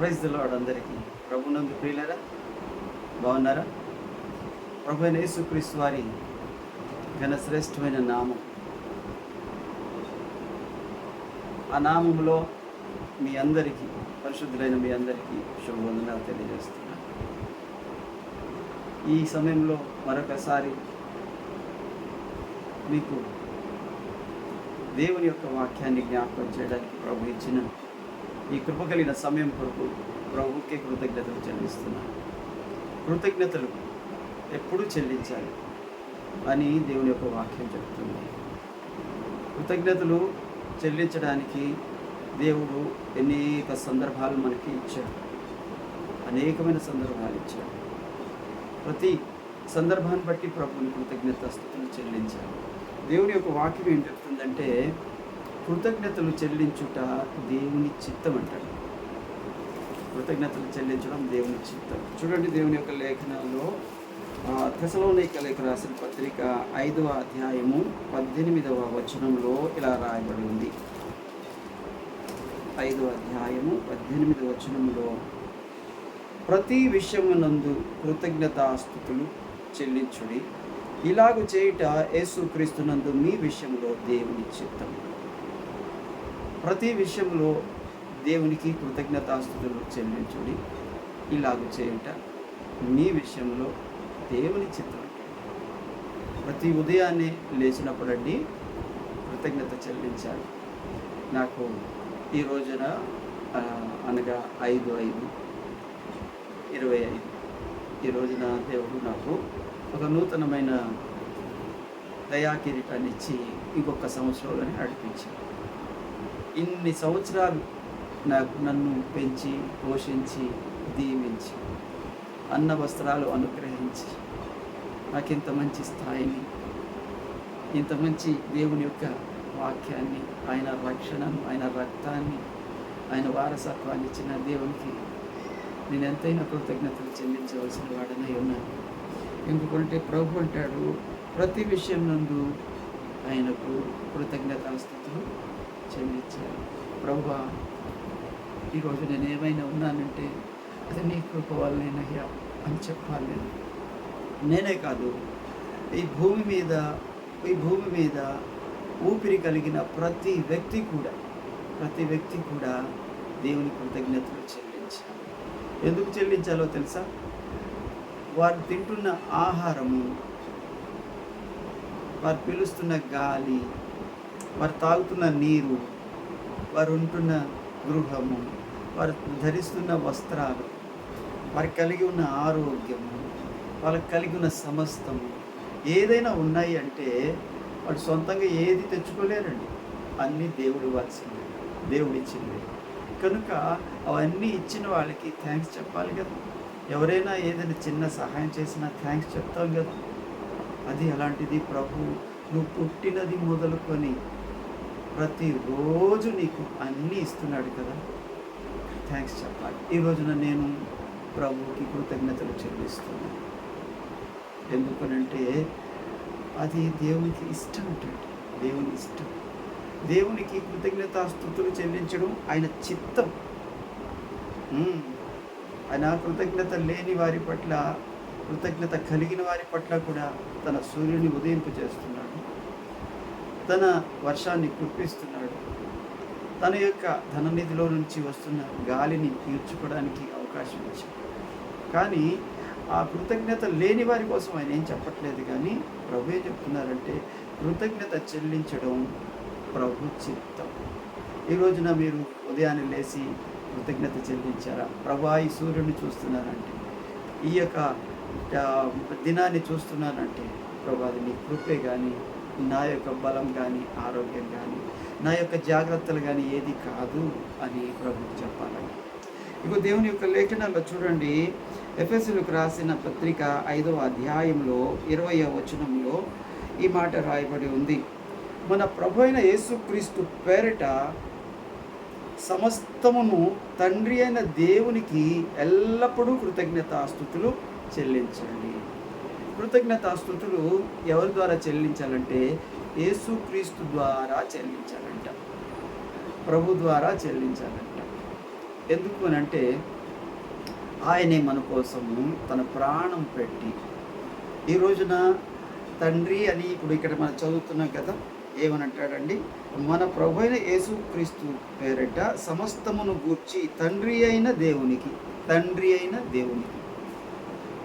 Praise lord అందరికీ. ప్రభునందు ప్రియులరా బాగున్నారా? ప్రభు అయిన యేసుక్రీస్తు వారి ఘన శ్రేష్టమైన నామం. ఆ నామంలో మీ అందరికీ పరిశుద్ధులైన మీ అందరికీ శుభవందనాలు తెలియజేస్తున్నాను ఈ సమయంలో మరొకసారి మీకు దేవుని యొక్క వాక్యాన్ని జ్ఞాపకం చేయడానికి ప్రభు ఇచ్చిన ఈ కృప కలిగిన సమయం కొరకు ప్రభుకే కృతజ్ఞతలు చెల్లిస్తున్నాను. కృతజ్ఞతలు ఎప్పుడు చెల్లించాలి అని దేవుని యొక్క వాక్యం చెప్తుంది. కృతజ్ఞతలు చెల్లించడానికి దేవుడు అనేక సందర్భాలు మనకి ఇచ్చాడు. అనేకమైన సందర్భాలు ఇచ్చాడు. ప్రతి సందర్భాన్ని బట్టి ప్రభుని కృతజ్ఞత స్థుతులు చెల్లించాలి. దేవుని యొక్క వాక్యం ఏం చెప్తుందంటే కృతజ్ఞతలు చెల్లించుట దేవుని చిత్తం అంటాడు కృతజ్ఞతలు చెల్లించడం దేవుని చిత్తం. చూడండి దేవుని యొక్క లేఖనాల్లో తెసలోనిక లేఖ రాసిన పత్రిక ఐదవ అధ్యాయము పద్దెనిమిదవ వచనంలో ఇలా రాయబడి ఉంది. ఐదవ అధ్యాయము పద్దెనిమిదవ వచనంలో ప్రతి విషయమునందు కృతజ్ఞతాస్థుతులు చెల్లించుడి. ఇలాగు చేయుట యేసుక్రీస్తునందు మీ విషయంలో దేవుని చిత్తం. ప్రతి విషయంలో దేవునికి కృతజ్ఞతాస్తులు చెల్లించుడి. ఇలాగు చేయుట మీ విషయంలో దేవుని చిత్రం. ప్రతి ఉదయాన్నే లేచినప్పుడండి కృతజ్ఞత చెల్లించాలి. నాకు ఈ రోజున అనగా ఐదు ఐదు ఇరవై ఐదు. ఈ రోజున దేవుడు నాకు ఒక నూతనమైన దయా కిరీటాన్ని ఇచ్చి ఇంకొక సంవత్సరంలోనే నడిపించాడు. ఇన్ని సంవత్సరాలు నాకు నన్ను పెంచి పోషించి దీవించి అన్న వస్త్రాలు అనుగ్రహించి నాకు ఇంత మంచి స్థాయిని ఇంత మంచి దేవుని యొక్క వాక్యాన్ని ఆయన రక్షణను ఆయన రక్తాన్ని ఆయన వారసత్వాన్ని ఇచ్చిన దేవునికి నేను ఎంతైనా కృతజ్ఞతలు చెల్లించవలసిన వాడనై ఉన్నాను. ఎందుకంటే ప్రభు అంటాడు ప్రతి విషయం నందు ఆయనకు కృతజ్ఞతాస్థుతులు స్థితిలో ప్రభు ఈరోజు నేను ఏమైనా ఉన్నానంటే అది నీ కృప వల్లనేనయ్యా అని చెప్పాలి నేను. నేనే కాదు ఈ భూమి మీద ఈ భూమి మీద ఊపిరి కలిగిన ప్రతి వ్యక్తి కూడా ప్రతి వ్యక్తి కూడా దేవుని కృతజ్ఞతలు చెల్లించాలి. ఎందుకు చెల్లించాలో తెలుసా? వారు తింటున్న ఆహారము వారు పిలుస్తున్న గాలి వారు తాగుతున్న నీరు వారు ఉంటున్న గృహము వారు ధరిస్తున్న వస్త్రాలు వారు కలిగి ఉన్న ఆరోగ్యము వాళ్ళకి కలిగి ఉన్న సమస్తము ఏదైనా ఉన్నాయి అంటే వాడు సొంతంగా ఏది తెచ్చుకోలేరండి. అన్నీ దేవుడు ఇవ్వాల్సింది దేవుడు ఇచ్చింది కనుక అవన్నీ ఇచ్చిన వాళ్ళకి థ్యాంక్స్ చెప్పాలి కదా. ఎవరైనా ఏదైనా చిన్న సహాయం చేసినా థ్యాంక్స్ చెప్తాం కదా. అది అలాంటిది ప్రభు నువ్వు పుట్టినది మొదలుకొని ప్రతిరోజు నీకు అన్నీ ఇస్తున్నాడు కదా. థ్యాంక్స్ చెప్పాలి. ఈ రోజున నేను ప్రభుకి కృతజ్ఞతలు చెల్లిస్తున్నాను. ఎందుకనంటే అది దేవునికి ఇష్టం ఉంటుంది దేవుని ఇష్టం. దేవునికి కృతజ్ఞతాస్థుతులు చెల్లించడం ఆయన చిత్తం. ఆయన కృతజ్ఞత లేని వారి పట్ల కృతజ్ఞత కలిగిన వారి పట్ల కూడా తన సూర్యుని ఉదయింపు చేస్తున్నాడు తన వర్షాన్ని కురిపిస్తున్నాడు. తన యొక్క ధననిధిలో నుంచి వస్తున్న గాలిని తీర్చుకోవడానికి అవకాశం ఇచ్చాడు. కానీ ఆ కృతజ్ఞత లేని వారి కోసం ఆయన ఏం చెప్పట్లేదు. కానీ ప్రభు ఏం చెప్తున్నారంటే కృతజ్ఞత చెల్లించడం ప్రభు చిత్తం. ఈ రోజున మీరు ఉదయాన్నే లేచి కృతజ్ఞత చెల్లించారా? ప్రభా ఈ సూర్యుడిని చూస్తున్నానంటే ఈ యొక్క దినాన్ని చూస్తున్నానంటే ప్రభాది నీ కృపే కానీ నా యొక్క బలం కానీ ఆరోగ్యం కానీ నా యొక్క జాగ్రత్తలు కానీ ఏది కాదు అని ప్రభుకి చెప్పాలని ఇప్పుడు దేవుని యొక్క లేఖనాల్లో చూడండి ఎఫ్ఎస్లకు రాసిన పత్రిక ఐదవ అధ్యాయంలో ఇరవై వచనంలో ఈ మాట రాయబడి ఉంది. మన ప్రభు అయిన యేసుక్రీస్తు పేరిట సమస్తమును తండ్రి అయిన దేవునికి ఎల్లప్పుడూ కృతజ్ఞతాస్థుతులు చెల్లించండి. కృతజ్ఞతాస్థుతులు ఎవరి ద్వారా చెల్లించాలంటే యేసుక్రీస్తు ద్వారా చెల్లించాలంట. ప్రభు ద్వారా చెల్లించాలంట. ఎందుకు అని అంటే ఆయనే మన కోసము తన ప్రాణం పెట్టి ఈ రోజున తండ్రి అని ఇప్పుడు ఇక్కడ మనం చదువుతున్నాం కదా ఏమని అంటాడండి మన ప్రభు అయిన యేసుక్రీస్తు పేరట సమస్తమును గూర్చి తండ్రి అయిన దేవునికి తండ్రి అయిన దేవునికి.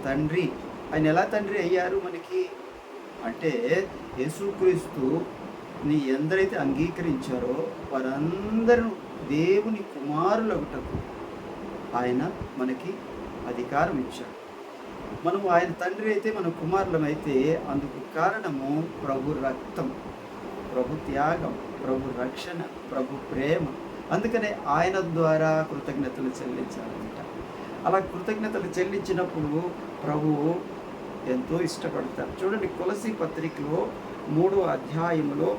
తండ్రి ఆయన ఎలా తండ్రి అయ్యారు మనకి? అంటే యేసుక్రీస్తు నీ ఎందరైతే అంగీకరించారో వారందరూ దేవుని కుమారులగుటకు ఆయన మనకి అధికారం ఇచ్చాడు. మనం ఆయన తండ్రి అయితే మన కుమారులమైతే అందుకు కారణము ప్రభు రక్తం ప్రభు త్యాగం ప్రభు రక్షణ ప్రభు ప్రేమ. అందుకనే ఆయన ద్వారా కృతజ్ఞతలు చెల్లించాలంట. అలా కృతజ్ఞతలు చెల్లించినప్పుడు ప్రభువు ఎంతో ఇష్టపడతారు. చూడండి తులసి పత్రికలో మూడో అధ్యాయంలో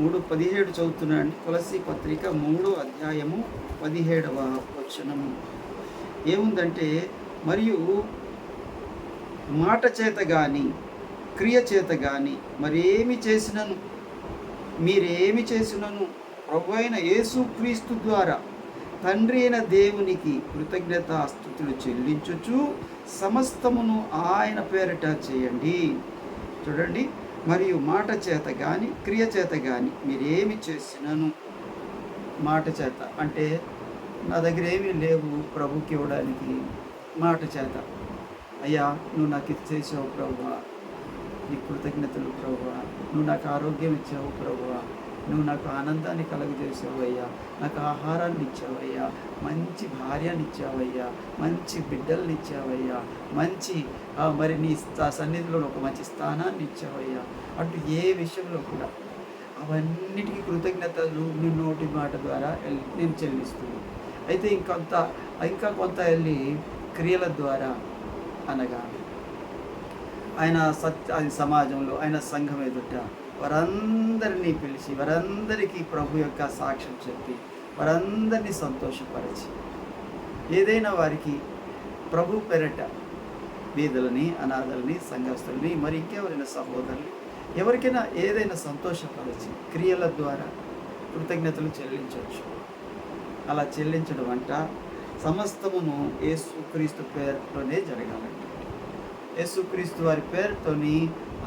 మూడు పదిహేడు చదువుతున్నాండి తులసి పత్రిక మూడో అధ్యాయము పదిహేడవ వచనము. ఏముందంటే మరియు మాట చేత కానీ క్రియ చేత కానీ మరేమి చేసినను? మీరేమి చేసినను? ప్రభు అయిన యేసుక్రీస్తు ద్వారా తండ్రి అయిన దేవునికి కృతజ్ఞతాస్థుతులు చెల్లించుచు సమస్తమును ఆయన పేరిట చేయండి. చూడండి మరియు మాట చేత కానీ క్రియ చేత కానీ మీరేమి చేసినను? మాట చేత అంటే నా దగ్గర ఏమీ లేవు ప్రభుకి ఇవ్వడానికి. మాట చేత. అయ్యా నువ్వు నాకు ఇది చేసావు ప్రభువా నీ కృతజ్ఞతలు ప్రభువా నువ్వు నాకు ఆరోగ్యం ఇచ్చావు ప్రభువా నువ్వు నాకు ఆనందాన్ని కలుగజేసావయ్యా నాకు ఆహారాన్ని ఇచ్చావయ్యా మంచి భార్యని ఇచ్చావయ్యా మంచి బిడ్డల్ని ఇచ్చావయ్యా మంచి మరి నీ స్థా- సన్నిధిలో ఒక మంచి స్థానాన్ని ఇచ్చావయ్యా అటు ఏ విషయంలో కూడా అవన్నిటికీ కృతజ్ఞతలు నీ నోటి మాట ద్వారా నేను చెల్లిస్తున్నాను. అయితే ఇంకొంత ఇంకా కొంత వెళ్ళి క్రియల ద్వారా అనగా ఆయన సత్య ఆయన సమాజంలో ఆయన సంఘం ఎదుట వారందరినీ పిలిచి వారందరికీ ప్రభు యొక్క సాక్ష్యం చెప్పి వారందరినీ సంతోషపరిచి ఏదైనా వారికి ప్రభు పెరట బీదలని అనాథలని సంఘస్థులని మరి ఇంకెవరైనా సహోదరులు ఎవరికైనా ఏదైనా సంతోషపరిచి క్రియల ద్వారా కృతజ్ఞతలు చెల్లించవచ్చు. అలా చెల్లించడం అంట సమస్తమును యేసుక్రీస్తు పేరుతోనే జరగాలంట. యేసుక్రీస్తు వారి పేరుతోని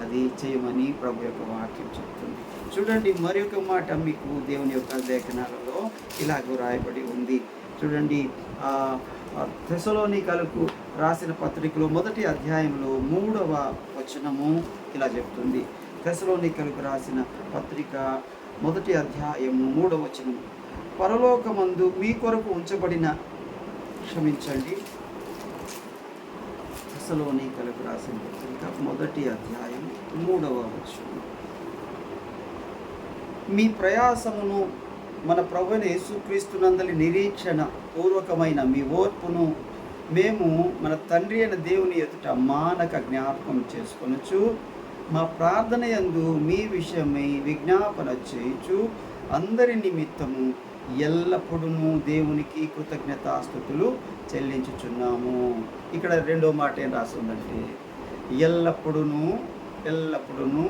అది చేయమని ప్రభు యొక్క వాక్యం చెప్తుంది. చూడండి మరి ఒక మాట మీకు దేవుని యొక్క లేఖనాలలో ఇలాగ రాయబడి ఉంది. చూడండి ఆ తెసలోనికలకు రాసిన పత్రికలో మొదటి అధ్యాయంలో మూడవ వచనము ఇలా చెప్తుంది. తెసలోనికలకు రాసిన పత్రిక మొదటి అధ్యాయము మూడవ వచనము. పరలోకమందు మీ కొరకు ఉంచబడిన క్షమించండి. తెస్సలోనికలకు రాసిన పత్రిక మొదటి అధ్యాయం మూడవ వచనం. మీ ప్రయాసమును మన ప్రభుని యేసుక్రీస్తునందలి నిరీక్షణ పూర్వకమైన మీ ఓర్పును మేము మన తండ్రి అయిన దేవుని ఎదుట మానక జ్ఞాపకం చేసుకొనొచ్చు మా ప్రార్థన యందు మీ విషయమై విజ్ఞాపన చేయుచు అందరి నిమిత్తము ఎల్లప్పుడూ దేవునికి కృతజ్ఞతాస్థుతులు చెల్లించుచున్నాము. ఇక్కడ రెండో మాట ఏం రాసి ఎల్లప్పుడూ ఎల్లప్పుడూ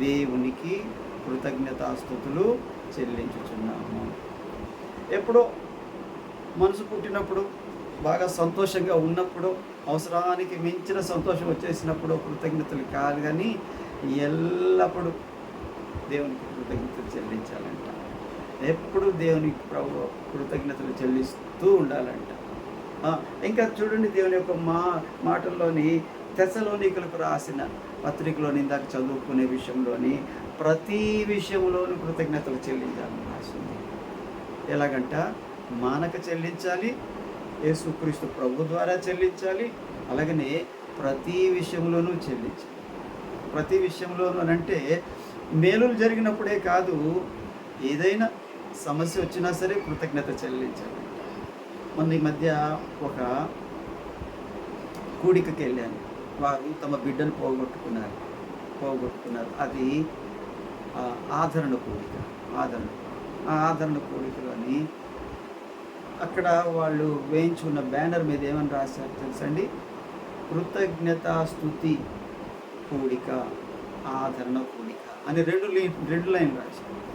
దేవునికి కృతజ్ఞతాస్థుతులు చెల్లించుచున్నాము. ఎప్పుడో మనసు పుట్టినప్పుడు బాగా సంతోషంగా ఉన్నప్పుడు అవసరానికి మించిన సంతోషం వచ్చేసినప్పుడు కృతజ్ఞతలు కాదు కానీ ఎల్లప్పుడూ దేవునికి కృతజ్ఞతలు చెల్లించాలంట. ఎప్పుడు దేవునికి ప్రభు కృతజ్ఞతలు చెల్లిస్తూ ఉండాలంట. ఇంకా చూడండి దేవుని యొక్క మా మాటల్లోని తెసలోనికులకు రాసిన పత్రికలోని ఇందాక చదువుకునే విషయంలోని ప్రతి విషయంలోనూ కృతజ్ఞతలు చెల్లించాలని రాసింది. ఎలాగంట? మానక చెల్లించాలి యేసుక్రీస్తు ప్రభు ద్వారా చెల్లించాలి అలాగనే ప్రతి విషయంలోనూ చెల్లించాలి. ప్రతి విషయంలోనూ అంటే మేలులు జరిగినప్పుడే కాదు ఏదైనా సమస్య వచ్చినా సరే కృతజ్ఞత చెల్లించాలి. మొన్న ఈ మధ్య ఒక కూడికకి వెళ్ళాను వారు తమ బిడ్డను పోగొట్టుకున్నారు. పోగొట్టుకున్నారు. అది ఆదరణ కూడిక. ఆదరణ. ఆ ఆదరణ కూడికలోని అక్కడ వాళ్ళు వేయించుకున్న బ్యానర్ మీద ఏమని రాశారు తెలుసండి? కృతజ్ఞతాస్తుతి కూడిక ఆదరణ కూడిక అని రెండు లీ రెండు లైన్ రాశారు.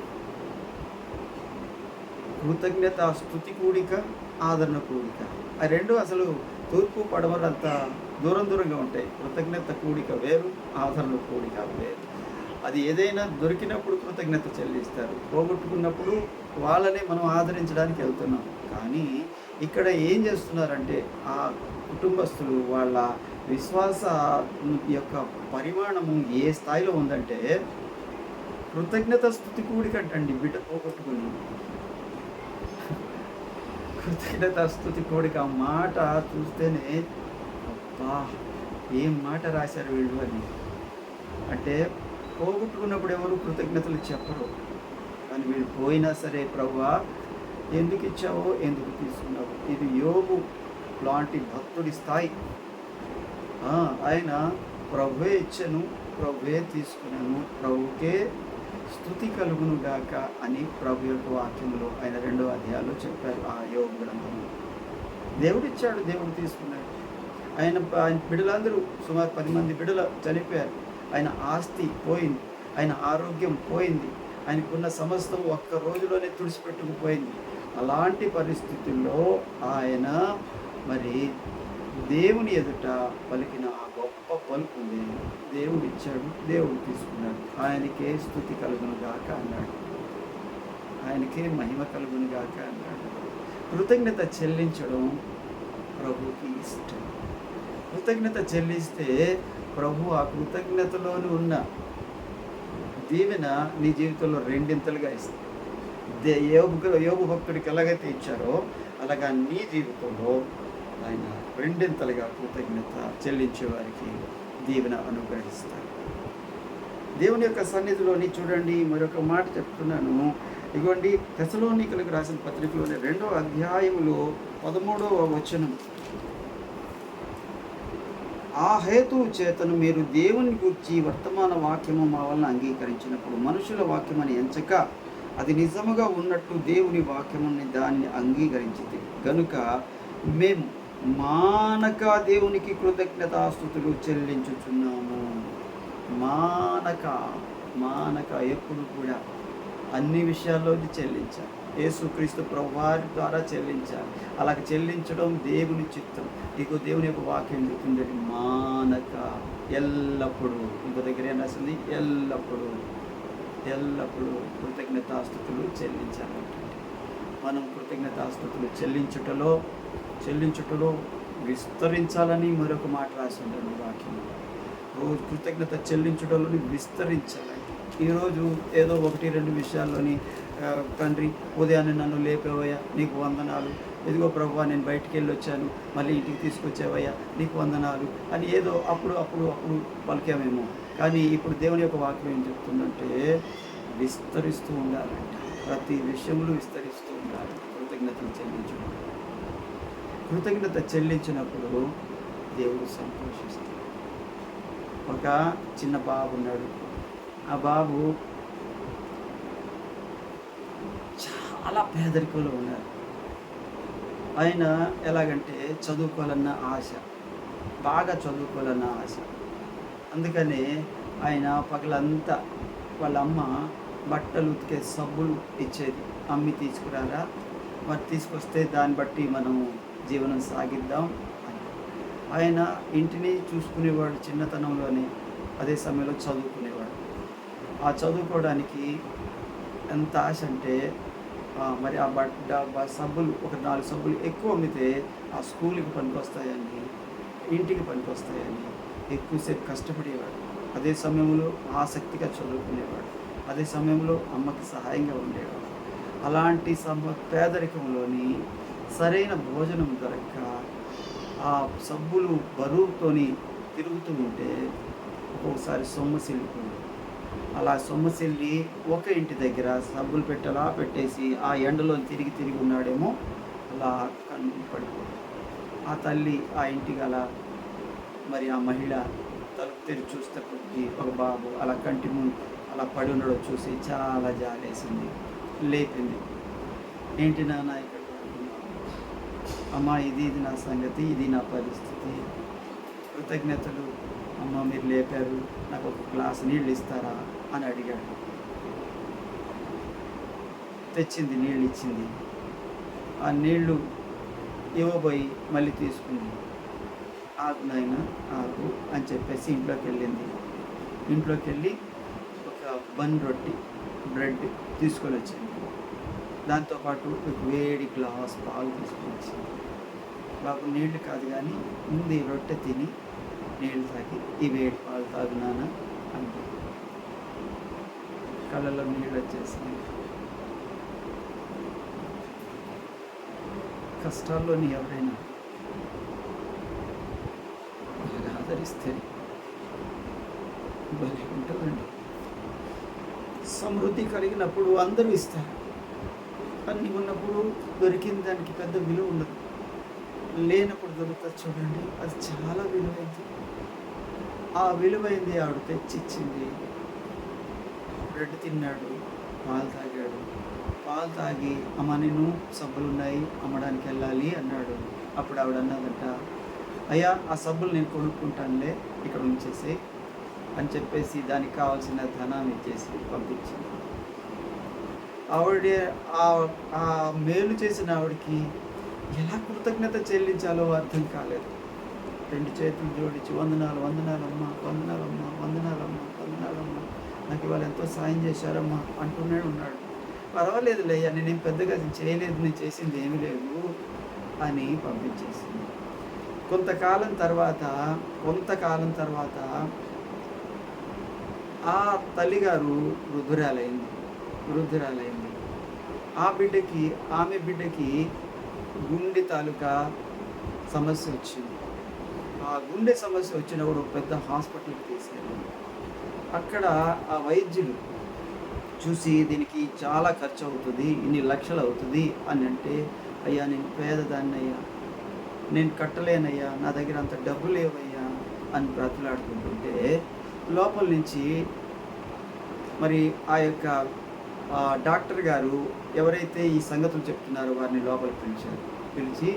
కృతజ్ఞత స్థుతి కూడిక ఆదరణ కూడిక. ఆ రెండు అసలు తూర్పు పడమర అంత దూరం దూరంగా ఉంటాయి. కృతజ్ఞత కూడిక వేరు ఆదరణ కూడిక వేరు. అది ఏదైనా దొరికినప్పుడు కృతజ్ఞత చెల్లిస్తారు. పోగొట్టుకున్నప్పుడు వాళ్ళని మనం ఆదరించడానికి వెళ్తున్నాం. కానీ ఇక్కడ ఏం చేస్తున్నారంటే ఆ కుటుంబస్తులు వాళ్ళ విశ్వాస యొక్క పరిమాణము ఏ స్థాయిలో ఉందంటే కృతజ్ఞత స్థుతి కూడికట్టండి బిడ్డ పోగొట్టుకుని. కృతజ్ఞత స్థుతి కోడిక ఆ మాట చూస్తేనే అబ్బా ఏం మాట రాశారు వీళ్ళు అని. అంటే పోగొట్టుకున్నప్పుడు ఎవరు కృతజ్ఞతలు చెప్పరు. కానీ వీళ్ళు పోయినా సరే ప్రభువా ఎందుకు ఇచ్చావో ఎందుకు తీసుకున్నావు? ఇది యోగు లాంటి భక్తుడి స్థాయి. ఆయన ప్రభువే ఇచ్చను ప్రభువే తీసుకున్నాను ప్రభుకే స్థుతి కలుగును గాక అని ప్రభు యొక్క వాక్యంలో ఆయన రెండో అధ్యాయంలో చెప్పారు ఆ యోగ గ్రంథంలో. దేవుడిచ్చాడు దేవుడు తీసుకున్నాడు. ఆయన ఆయన బిడ్డలందరూ సుమారు పది మంది బిడ్డలు చనిపోయారు. ఆయన ఆస్తి పోయింది ఆయన ఆరోగ్యం పోయింది ఆయనకున్న సమస్తం ఒక్క రోజులోనే తుడిచిపెట్టుకుపోయింది. అలాంటి పరిస్థితుల్లో ఆయన మరి దేవుని ఎదుట పలికిన ఆ పలుకుంది దేవుడు ఇచ్చాడు దేవుడు తీసుకున్నాడు. ఆయనకే స్థుతి కలుగును గాక అన్నాడు. ఆయనకే మహిమ కలుగును గాక అన్నాడు. కృతజ్ఞత చెల్లించడం ప్రభుకి ఇష్టం. కృతజ్ఞత చెల్లిస్తే ప్రభు ఆ కృతజ్ఞతలోని ఉన్న దీవెన నీ జీవితంలో రెండింతలుగా ఇస్తుంది దే యోగు యోగు భక్తుడికి ఎలాగైతే ఇచ్చారో అలాగా నీ జీవితంలో ఆయన రెండింతలుగా కృతజ్ఞత చెల్లించే వారికి దీవెన అనుగ్రహిస్తారు. దేవుని యొక్క సన్నిధిలోని చూడండి మరొక మాట చెప్తున్నాను. ఇదిగోండి తెసలోనికలకు రాసిన పత్రికలోని రెండవ అధ్యాయములో పదమూడవ వచనం. ఆ హేతువు చేతను మీరు దేవుని గురించి వర్తమాన వాక్యము మా వలన అంగీకరించినప్పుడు మనుషుల వాక్యమని ఎంచక అది నిజముగా ఉన్నట్టు దేవుని వాక్యముని దాన్ని అంగీకరించింది గనుక మేము మానక దేవునికి కృతజ్ఞతాస్థుతులు చెల్లించుచున్నాము. మానక మానక ఎప్పుడు కూడా అన్ని విషయాల్లోని చెల్లించాలి. యేసుక్రీస్తు ప్రభువారి ద్వారా చెల్లించాలి. అలా చెల్లించడం దేవుని చిత్తం. నీకు దేవుని యొక్క వాక్యం చెప్తుంది మానక ఎల్లప్పుడూ ఇంకో దగ్గర ఏం రాసింది? ఎల్లప్పుడూ ఎల్లప్పుడూ కృతజ్ఞతాస్థుతులు చెల్లించాలంటే మనం కృతజ్ఞతాస్థుతులు చెల్లించుటలో చెల్లించుటలో విస్తరించాలని మరొక మాట రాసి ఉంటుంది వాక్యంలో. రోజు కృతజ్ఞత చెల్లించుటలోని విస్తరించాలి ఈరోజు ఏదో ఒకటి రెండు విషయాల్లోని తండ్రి ఉదయాన్నే నన్ను లేపేవయ్యా నీకు వందనాలు. ఎదిగో ప్రభు నేను బయటికి వెళ్ళి వచ్చాను మళ్ళీ ఇంటికి తీసుకొచ్చేవయ్యా నీకు వందనాలు అని ఏదో అప్పుడు అప్పుడు అప్పుడు పలికామేమో. కానీ ఇప్పుడు దేవుని యొక్క వాక్యం ఏం చెప్తుందంటే విస్తరిస్తూ ఉండాలంట. ప్రతి విషయంలో విస్తరిస్తూ ఉండాలి. కృతజ్ఞతలు చెల్లించడం కృతజ్ఞత చెల్లించినప్పుడు దేవుడు సంతోషిస్తాడు. ఒక చిన్న బాబు ఉన్నాడు. ఆ బాబు చాలా పేదరికంలో ఉన్నారు ఆయన ఎలాగంటే చదువుకోవాలన్న ఆశ బాగా చదువుకోవాలన్న ఆశ. అందుకని ఆయన పగలంతా వాళ్ళ అమ్మ బట్టలు ఉతికే సబ్బులు ఇచ్చేది. అమ్మి తీసుకురారా? మరి తీసుకొస్తే దాన్ని బట్టి మనము జీవనం సాగిద్దాం. అని ఆయన ఇంటిని చూసుకునేవాడు చిన్నతనంలోనే అదే సమయంలో చదువుకునేవాడు. ఆ చదువుకోవడానికి ఎంత ఆశ అంటే మరి ఆ బట్ట సబ్బులు ఒక నాలుగు సబ్బులు ఎక్కువ అమ్మితే ఆ స్కూల్కి పనికొస్తాయని ఇంటికి పనికొస్తాయని ఎక్కువసేపు కష్టపడేవాడు. అదే సమయంలో ఆసక్తిగా చదువుకునేవాడు. అదే సమయంలో అమ్మకి సహాయంగా ఉండేవాడు. అలాంటి సమ పేదరికంలోని సరైన భోజనం దొరక్క ఆ సబ్బులు బరువుతోని తిరుగుతూ ఉంటే ఒక్కొక్కసారి సొమ్మసిల్లిపోయింది అలా సొమ్మసిల్లి ఒక ఇంటి దగ్గర సబ్బులు పెట్టలా పెట్టేసి ఆ ఎండలో తిరిగి తిరిగి ఉన్నాడేమో అలా కన్ను పడిపోయింది ఆ తల్లి ఆ ఇంటికి అలా మరి ఆ మహిళ తలుపు తెరి చూస్తే కొద్ది ఒక బాబు అలా కంటి ముందు అలా పడి ఉండడం చూసి చాలా జాలేసింది. లేపింది. ఏంటి నాన్న ఇక్కడ అమ్మా ఇది ఇది నా సంగతి ఇది నా పరిస్థితి. కృతజ్ఞతలు. అమ్మ మీరు లేపారు. నాకు ఒక గ్లాస్ నీళ్ళు ఇస్తారా అని అడిగాడు. తెచ్చింది నీళ్ళు ఇచ్చింది. ఆ నీళ్ళు ఇవ్వబోయి మళ్ళీ తీసుకుంది. ఆకు నాయన ఆకు అని చెప్పేసి ఇంట్లోకి వెళ్ళింది. ఇంట్లోకి వెళ్ళి ఒక బన్ రొట్టి బ్రెడ్ తీసుకొని వచ్చింది. దాంతోపాటు ఒక వేడి గ్లాస్ పాలు తీసుకొని వచ్చింది బాబు నీళ్ళు కాదు కానీ ముందు ఈ రొట్టె తిని నీళ్ళు తాగి ఈ వేడి పాలు తాగునానా అంటే కళ్ళలో నీళ్ళు వచ్చేసింది కష్టాల్లోని ఎవరైనా ఆదరిస్తే భలే ఉంటుందండి. సమృద్ధి కలిగినప్పుడు అందరూ ఇస్తారు. అన్ని ఉన్నప్పుడు దొరికిన దానికి పెద్ద విలువ ఉండదు. లేనప్పుడు దొరుకుతుంది చూడండి అది చాలా విలువైంది. ఆ విలువైంది ఆవిడ తెచ్చిచ్చింది. బ్రెడ్ తిన్నాడు పాలు తాగాడు. పాలు తాగి అమ్మ నేను సబ్బులు ఉన్నాయి అమ్మడానికి వెళ్ళాలి అన్నాడు. అప్పుడు ఆవిడ అన్నదంట అయ్యా ఆ సబ్బులు నేను కొనుక్కుంటానులే ఇక్కడ ఉంచేసి అని చెప్పేసి దానికి కావాల్సిన ధనాన్ని ఇచ్చేసి పంపించింది. ఆవిడ ఆ- మేలు చేసిన ఆవిడకి ఎలా కృతజ్ఞత చెల్లించాలో అర్థం కాలేదు. రెండు చేతులు జోడించి వందనాలు వందనాలమ్మా వందనాలమ్మా వందనాలమ్మా వందనాలమ్మా నాకు ఇవాళ ఎంతో సాయం చేశారమ్మా అంటూనే ఉన్నాడు. పర్వాలేదులే అయ్యా నేనేం పెద్దగా చేయలేదు నేను చేసింది ఏమీ లేదు అని పంపించేసింది. కొంతకాలం తర్వాత కొంతకాలం తర్వాత ఆ తల్లిగారు వృద్ధురాలైంది వృద్ధురాలైంది. ఆ బిడ్డకి ఆమె బిడ్డకి గుండె తాలూకా సమస్య వచ్చింది. ఆ గుండె సమస్య వచ్చినప్పుడు పెద్ద హాస్పిటల్కి తీసుకెళ్ళింది అక్కడ ఆ వైద్యులు చూసి దీనికి చాలా ఖర్చు అవుతుంది ఇన్ని లక్షలు అవుతుంది అని అంటే అయ్యా నేను పేదదాన్ని అయ్యా నేను కట్టలేనయ్యా నా దగ్గర అంత డబ్బు లేవయ్యా అని బ్రతులాడుకుంటుంటే లోపల నుంచి మరి ఆ యొక్క డాక్టర్ గారు ఎవరైతే ఈ సంగతులు చెప్తున్నారో వారిని లోపలికి పిలిచారు పిలిచి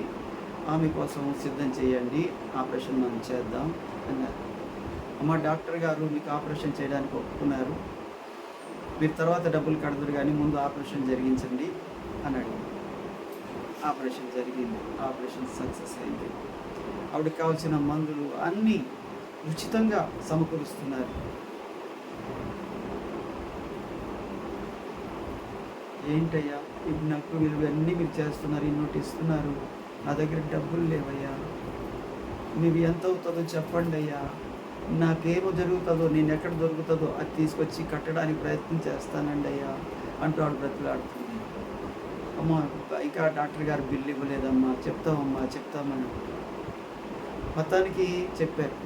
ఆమె కోసం సిద్ధం చేయండి ఆపరేషన్ మనం చేద్దాం అన్నారు. అమ్మ డాక్టర్ గారు మీకు ఆపరేషన్ చేయడానికి ఒప్పుకున్నారు. మీరు తర్వాత డబ్బులు కడదురు కానీ ముందు ఆపరేషన్ జరిగించండి అని అడిగారు ఆపరేషన్ జరిగింది. ఆపరేషన్ సక్సెస్ అయింది. ఆవిడకి కావాల్సిన మందులు అన్నీ ఉచితంగా సమకూరుస్తున్నారు. ఏంటయ్యా? ఇప్పుడు నాకు మీరు అన్నీ మీరు చేస్తున్నారు ఇన్నోటి ఇస్తున్నారు. నా దగ్గర డబ్బులు లేవయ్యా. మీవి ఎంత అవుతుందో చెప్పండి అయ్యా. నాకేమో జరుగుతుందో నేను ఎక్కడ దొరుకుతుందో అది తీసుకొచ్చి కట్టడానికి ప్రయత్నం చేస్తానండి అయ్యా అంటూ ఆడు బ్రతులాడుతుంది అమ్మ ఇంకా డాక్టర్ గారు బిల్లు ఇవ్వలేదమ్మా. చెప్తామమ్మా చెప్తామని. మొత్తానికి చెప్పారు.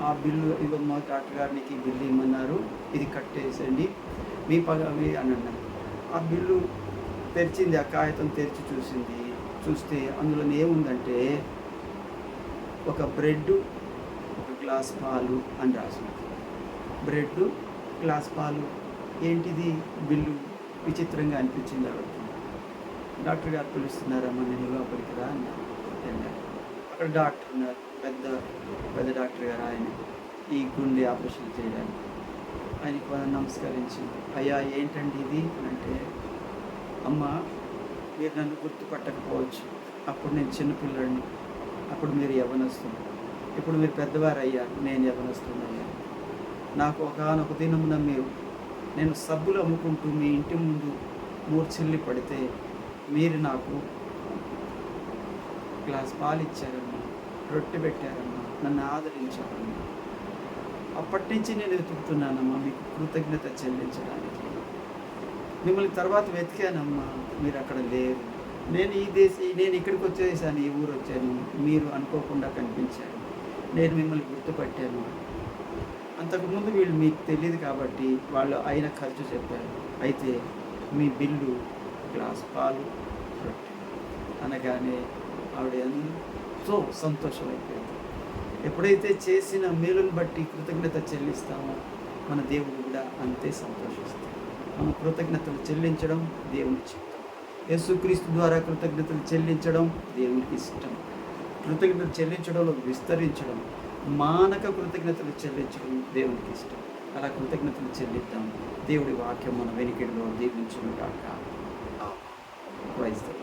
ఆ బిల్లు ఇవ్వమ్మా డాక్టర్ గారు నీకు బిల్లు ఇమ్మన్నారు. ఇది కట్టేసండి మీ పగ మీ అని అన్నారు ఆ బిల్లు తెరిచింది ఆ కాగితం తెరిచి చూసింది చూస్తే అందులో ఏముందంటే ఒక బ్రెడ్ ఒక గ్లాస్ పాలు అని రాసింది. బ్రెడ్ గ్లాస్ పాలు ఏంటిది బిల్లు విచిత్రంగా అనిపించింది ఆవిడకి. డాక్టర్ గారు పిలుస్తున్నారమ్మా నేను లోపలికి రా అన్నారు. అక్కడ డాక్టర్ ఉన్నారు పెద్ద పెద్ద డాక్టర్ గారు ఆయన ఈ గుండె ఆపరేషన్ చేయడానికి. ఆయనకు నమస్కరించి అయ్యా ఏంటండి ఇది? అంటే అమ్మ మీరు నన్ను గుర్తుపట్టకపోవచ్చు. అప్పుడు నేను చిన్నపిల్లడిని అప్పుడు మీరు యవనస్తుంది ఇప్పుడు మీరు పెద్దవారు అయ్యారు నేను యవనస్తున్నాయ్యా నాకు ఒకనొక దినమున మీరు నేను సబ్బులు అమ్ముకుంటూ మీ ఇంటి ముందు మూర్చిల్లి పడితే మీరు నాకు గ్లాస్ పాలు ఇచ్చారమ్మా రొట్టె పెట్టారమ్మా నన్ను ఆదరించారమ్మా. అప్పటి నుంచి నేను వెతుకుతున్నానమ్మా మీకు కృతజ్ఞత చెల్లించడానికి. మిమ్మల్ని తర్వాత వెతికానమ్మా మీరు అక్కడ లేరు. నేను ఈ దేశ నేను ఇక్కడికి వచ్చేసాను ఈ ఊరు వచ్చాను మీరు అనుకోకుండా కనిపించాను నేను మిమ్మల్ని గుర్తుపట్టాను. అంతకుముందు వీళ్ళు మీకు తెలియదు కాబట్టి వాళ్ళు అయిన ఖర్చు చెప్పారు. అయితే మీ బిల్లు గ్లాస్ పాలు రొట్టె. అనగానే ఆవిడ ఎంతో? సంతోషమైపోయింది. ఎప్పుడైతే చేసిన మేలుని బట్టి కృతజ్ఞత చెల్లిస్తామో మన దేవుడు కూడా అంతే సంతోషిస్తాం మన కృతజ్ఞతలు చెల్లించడం దేవుని చిత్తం. యేసుక్రీస్తు ద్వారా కృతజ్ఞతలు చెల్లించడం దేవునికి ఇష్టం. కృతజ్ఞతలు చెల్లించడంలో విస్తరించడం మానక కృతజ్ఞతలు చెల్లించడం దేవునికి ఇష్టం. అలా కృతజ్ఞతలు చెల్లిద్దాం. దేవుడి వాక్యం మన వెనుకడిలో దీవించును కాక ప్రైజ్